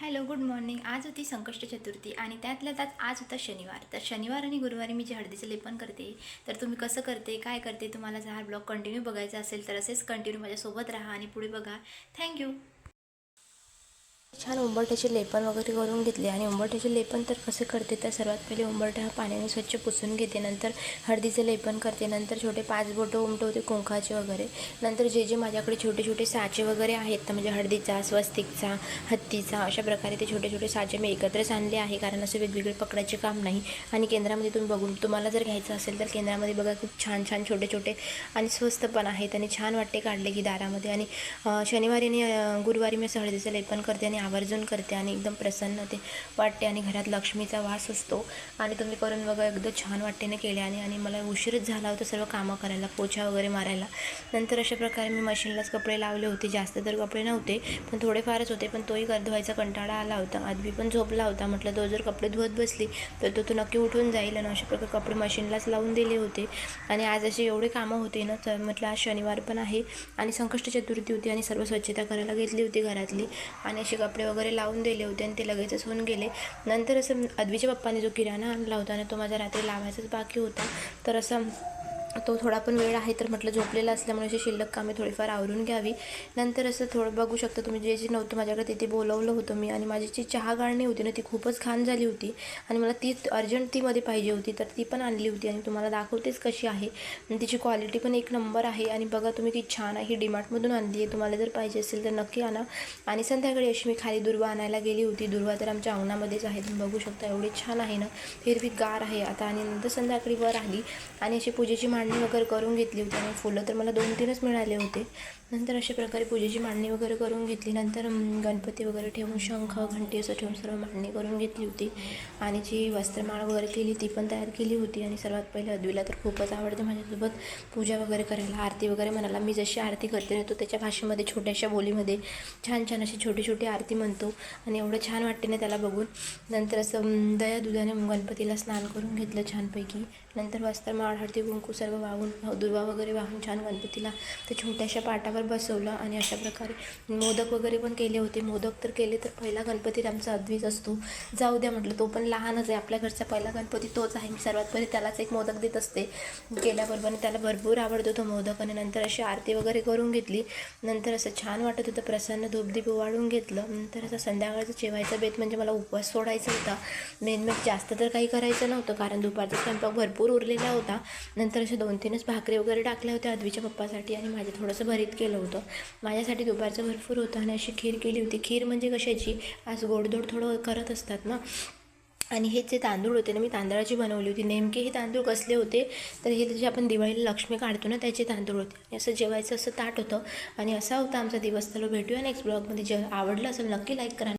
Hello good morning. आज होती संकष्ट चतुर्थी आणि त्यातल्या त्यात आज होता शनिवार. तर शनिवार आणि गुरुवारी मी जे हळदीचं लेपन करते तर तुम्ही कसं करते काय करते तुम्हाला जर हा ब्लॉग कंटिन्यू बघायचा असेल तर असेच कंटिन्यू माझ्यासोबत राहा आणि पुढे बघा. थँक्यू छान उंबरठ्याचे लेपन वगैरे करून घेतले. आणि उंबरठ्याचे लेपन तर कसे करते तर सर्वात पहिले उंबरठा हा पाण्याने स्वच्छ पुसून घेते. नंतर हळदीचं लेपन करते. नंतर छोटे पाच बोटं उमटवते कुंखाचे वगैरे. नंतर जे जे माझ्याकडे छोटे छोटे साचे वगैरे आहेत तर म्हणजे हळदीचा स्वस्तिकचा हत्तीचा अशा प्रकारे ते छोटे छोटे साचे मी एकत्रच आणले आहे. कारण असे वेगवेगळे पकडायचे काम नाही. आणि केंद्रामध्ये तुम्ही बघून तुम्हाला जर घ्यायचं असेल तर केंद्रामध्ये बघा खूप छान छान छोटे छोटे आणि स्वस्त पण आहेत. आणि छान वाटते काढले की दारामध्ये. आणि शनिवारी आणि गुरुवारी मी असं हळदीचं लेपन करते आणि आवर्जून करते आणि एकदम प्रसन्न ते वाटते आणि घरात लक्ष्मीचा वास असतो. आणि तुम्ही करून बघा एकदम छान वाटतेने केल्याने आणि मला उशीरच झाला होता सर्व कामं करायला पोछा वगैरे मारायला. नंतर अशा प्रकारे मी मशीनलाच कपडे लावले होते. जास्त तर कपडे नव्हते पण थोडेफारच होते. पण तोही कर धुवायचा कंटाळा आला होता. आदवी पण झोपला होता. म्हटलं तो जर कपडे धुवत बसली तर तो तो नक्की उठून जाईल. आणि अशा प्रकारे कपडे मशीनलाच लावून दिले होते. आणि आज असे एवढे कामं होते ना तर म्हटलं आज शनिवार पण आहे. आणि संकष्ट चतुर्थी होती आणि सर्व स्वच्छता करायला घेतली होती घरातली. आणि असे कपडे वगैरे लावून दिले होते आणि ते लगेचच होऊन गेले. नंतर असं अद्वीच्या पप्पाने जो किराणा आणला होता ना तो माझा रात्री लावायचाच बाकी होता. तर असं तो थोडा पण वेळ आहे तर म्हटलं झोपलेला असल्यामुळे अशी शिल्लक कामे थोडीफार आवरून घ्यावी. नंतर असं थोडं बघू शकता तुम्ही जे जे नव्हतं माझ्याकडे तिथे बोलवलं होतं मी आणि माझी जी चहा गाळणी होती ना ती खूपच घाण झाली होती आणि मला ती अर्जंट तीमध्ये पाहिजे होती तर ती पण आणली होती आणि तुम्हाला दाखवतेच कशी आहे. आणि तिची क्वालिटी पण एक नंबर आहे आणि बघा तुम्ही की छान आहे ही डीमार्टमधून आणली आहे. तुम्हाला जर पाहिजे असेल तर नक्की आणा. आणि संध्याकाळी अशी मी खाली दुर्वा आणायला गेली होती. दुर्वा तर आमच्या अंगणामध्येच आहे तुम्ही बघू शकता एवढी छान आहे ना. हिरवी गार आहे. आता आणि नंतर संध्याकाळी वर आली आणि अशी पूजेची मांडणी वगैरे करून घेतली होती आणि फुलं तर मला दोन तीनच मिळाले होते. नंतर अशा प्रकारे पूजेची मांडणी वगैरे करून घेतली. नंतर गणपती वगैरे ठेवून शंख घंटी असं ठेवून सर्व मांडणी करून घेतली होती. आणि जी वस्त्रमाळ वगैरे केली ती पण तयार केली होती. आणि सर्वात पहिले अद्वीला तर खूपच आवडते माझ्यासोबत पूजा वगैरे करायला. आरती वगैरे म्हणाला. मी जशी आरती करते ना तो त्याच्या भाषेमध्ये छोट्याशा बोलीमध्ये छान छान अशी छोटी छोटी आरती म्हणतो. आणि एवढं छान वाटते ना त्याला बघून. नंतर असं दया दुधाने गणपतीला स्नान करून घेतलं छानपैकी. नंतर वस्त्रमाळ हळदी कुंकू सर्व वाहून दुर्वा वगैरे वाहून छान गणपतीला ते छोट्याशा पाटावर बसवलं आणि अशा प्रकारे मोदक वगैरे पण केले होते. मोदक तर केले तर पहिला गणपती आमचा अद्वीच असतो. जाऊ द्या म्हटलं तो पण लहानच आहे. आपल्या घरचा पहिला गणपती तोच आहे. मी सर्वात पहिले त्यालाच एक मोदक देत असते. केल्याबरोबर त्याला भरपूर आवडतो तो मोदक. आणि नंतर अशी आरती वगैरे करून घेतली. नंतर असं छान वाटत होतं. प्रसन्न धूपदीप वाढून घेतलं. नंतर असं संध्याकाळचं जेवायचा बेत म्हणजे मला उपवास सोडायचा होता. मेन मेन जास्त तर काही करायचं नव्हतं. कारण दुपारचा स्वयंपाक भरपूर उरलेला होता. नंतर असे दोन तीनच भाकरी वगैरे टाकल्या होत्या अद्वीच्या पप्पासाठी. आणि माझे थोडंसं भरीत केलं. होतं. माझ्यासाठी दुपारचं भरपूर होतं आणि अशी खीर केली होती. खीर म्हणजे कशाची? आज गोडधोड थोडं करत असतात ना. आणि हे जे तांदूळ होते ना मी तांदळाची बनवली होती. नेमके हे तांदूळ कसले होते? तर हे जे आपण दिवाळीला लक्ष्मी काढतो ना त्याचे तांदूळ होते. आणि असं जेवायचं असं ताट होतं. आणि असा होता आमचा दिवस. तर भेटूया नेक्स्ट ब्लॉगमध्ये जे आवडलं असेल नक्की लाईक करा.